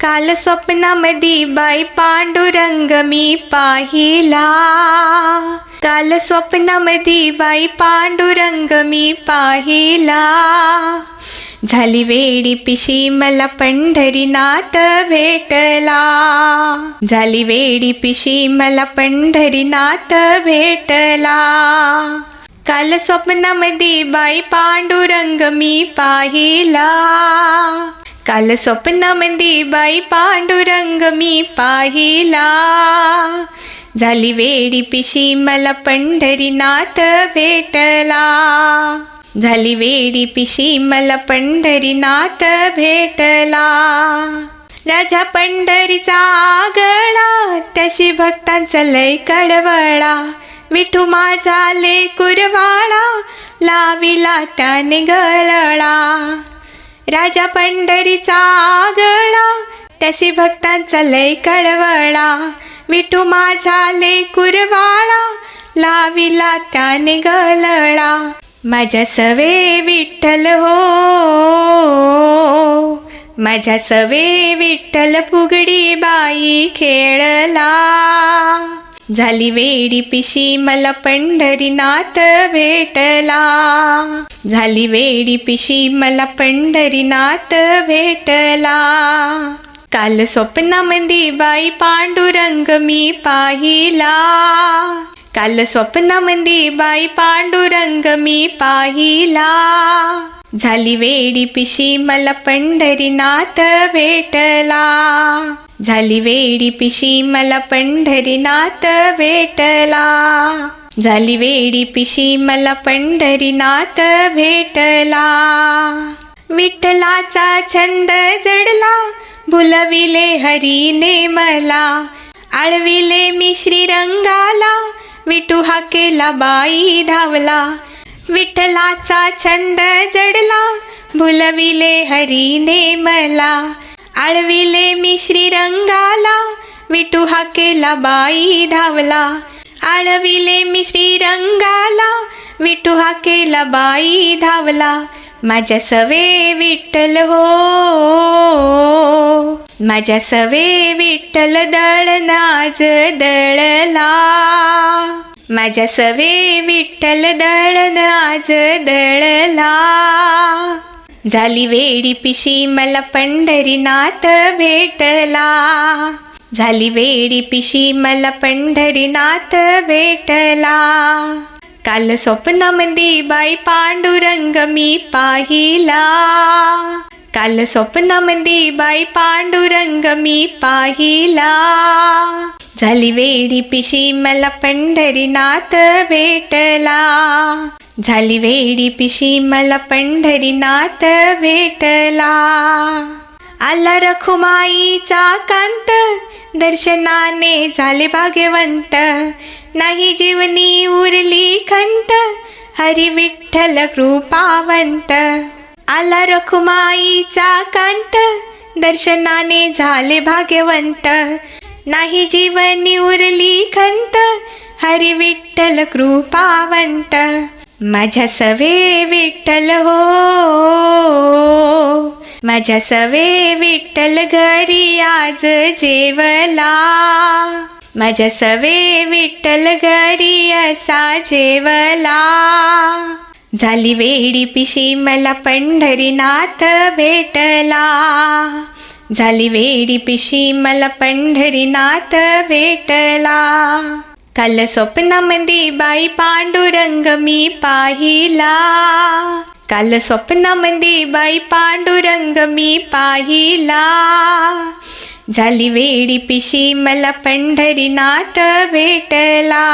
काल स्वप्नामधी बाई पांडुरंग मी पाहिला काल स्वप्नामधी बाई पांडुरंग मी पाहिला झाली वेडी पिशी मला पंढरीनाथ भेटला झाली वेडी पिशी मला पंढरीनाथ भेटला काल स्वप्नामध्ये बाई पांडुरंग मी पाहिला काल स्वप्नामध्ये बाई पांडुरंग मी पाहिला झाली वेडी पिशी मला पंढरीनाथ भेटला झाली वेडी पिशी मला पंढरीनाथ भेटला राजा पंढरीचा आगळा त्याशी भक्तांचा लय कडवळा विठू माझा ले कुरवाळा लाविला त्याने गळळा राजा पंढरीचा आगळा त्यासी भक्तांचा लय कळवळा. विठू माझा ले कुरवाळा लाविला त्याने गलळा माझ्या सवे विठ्ठल हो माझ्या सवे विठ्ठल फुगडी बाई खेळला. झाली वेडी पिशी मला पंढरीनाथ भेटला. झाली वेडी पिशी मला पंढरीनाथ भेटला. काल स्वप्नामध्ये बाई पांडुरंग मी पाहिला. काल स्वप्नामध्ये बाई पांडुरंग मी पाहिला. झाली वेडी पिशी मला पंढरीनाथ भेटला. झाली वेडी पिशी मला पंढरीनाथ भेटला. झाली वेडी पिशी मला पंढरीनाथ भेटला. विठ्ठलाचा छंद जडला भुलविले हरीने मला. आळविले मी श्रीरंगाला विठू हा केला बाई धावला. विठ्ठलाचा छंद जडला भुलविले हरीने मला. आळविले मी श्रीरंगाला विठू हा केला बाई धावला. आळविले मी श्रीरंगाला विठू हा केला बाई धावला. माझ्या सवे विठ्ठल हो. माझ्या सवे विठ्ठल दळनाज दळला. माझ्या सवे विठ्ठल दळनाज दळला. झाली वेडी पिशी मला पंढरीनाथ भेटला. झाली वेडी पिशी मला पंढरीनाथ भेटला. काल स्वप्नामध्ये बाई पांडुरंग मी पाहिला. काल स्वप्नामध्ये बाई पांडुरंग मी पाहिला. झाली वेडी पिशी मला पंढरीनाथ भेटला. झाली वेडी पिशी मला पंढरीनाथ भेटला. आला रखुमाईचा कांत दर्शनाने झाले भाग्यवंत. नाही जीवनी उरली खंत हरी विठ्ठल कृपावंत. आला रखुमाईचा कांत दर्शनाने झाले भाग्यवंत. नाही जीवनी उरली खंत हरी विठ्ठल कृपावंत. माझ्या सवे विठ्ठल हो. माझ्या सवे विठ्ठल घरी आज जेवला. माझ्या सवे विठ्ठल घरी असा जेवला. झाली वेडी पिशी मला पंढरीनाथ भेटला. झाली वेडी पिशी मला पंढरीनाथ भेटला. काल स्वप्नामध्ये बाई पांडुरंग मी पाहिला काल स्वप्नामध्ये बाई पांडुरंग मी पाहिला झाली वेडी पिशी मला पंढरीनाथ भेटला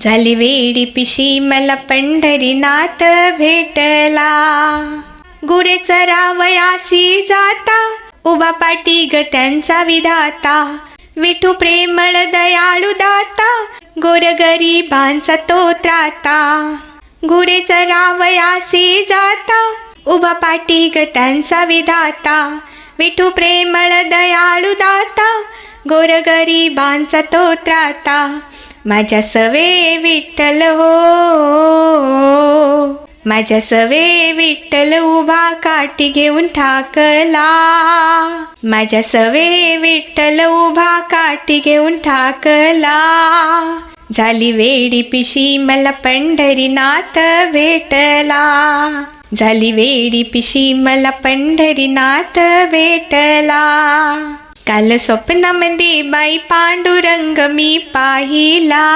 झाली वेडी पिशी मला पंढरीनाथ भेटला गुरे चरावयासी जाता उभा पाटी ग त्यांचा विधाता विठू प्रेमळ दयाळू दाता गोरगरीबांचा तो त्राता. गुरे चरावयासी जाता उभा पाटी गटांचा विधाता. विठू प्रेमळ दयाळू दाता गोरगरीबांचा तो त्राता. माझ्या सवे विठ्ठल हो. माझ्या सवे विठ्ठल उभा काठी घेऊन ठाकला. माझ्या सवे विठ्ठल उभा काठी घेऊन ठाकला. झाली वेडी पिशी मला पंढरीनाथ भेटला. झाली वेडी पिशी मला पंढरीनाथ भेटला. काल स्वप्नामध्ये बाई पांडुरंग मी पाहिला.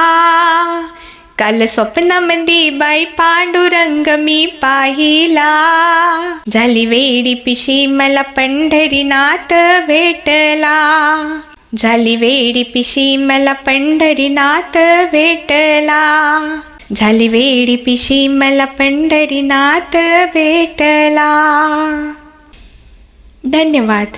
काल स्वप्नामध्ये बाई पांडुरंग मी पाहिला झाली वेडी पिशी मला पंढरीनाथ भेटला झाली वेडी पिशी मला पंढरीनाथ भेटला झाली वेडी पिशी मला पंढरीनाथ भेटला धन्यवाद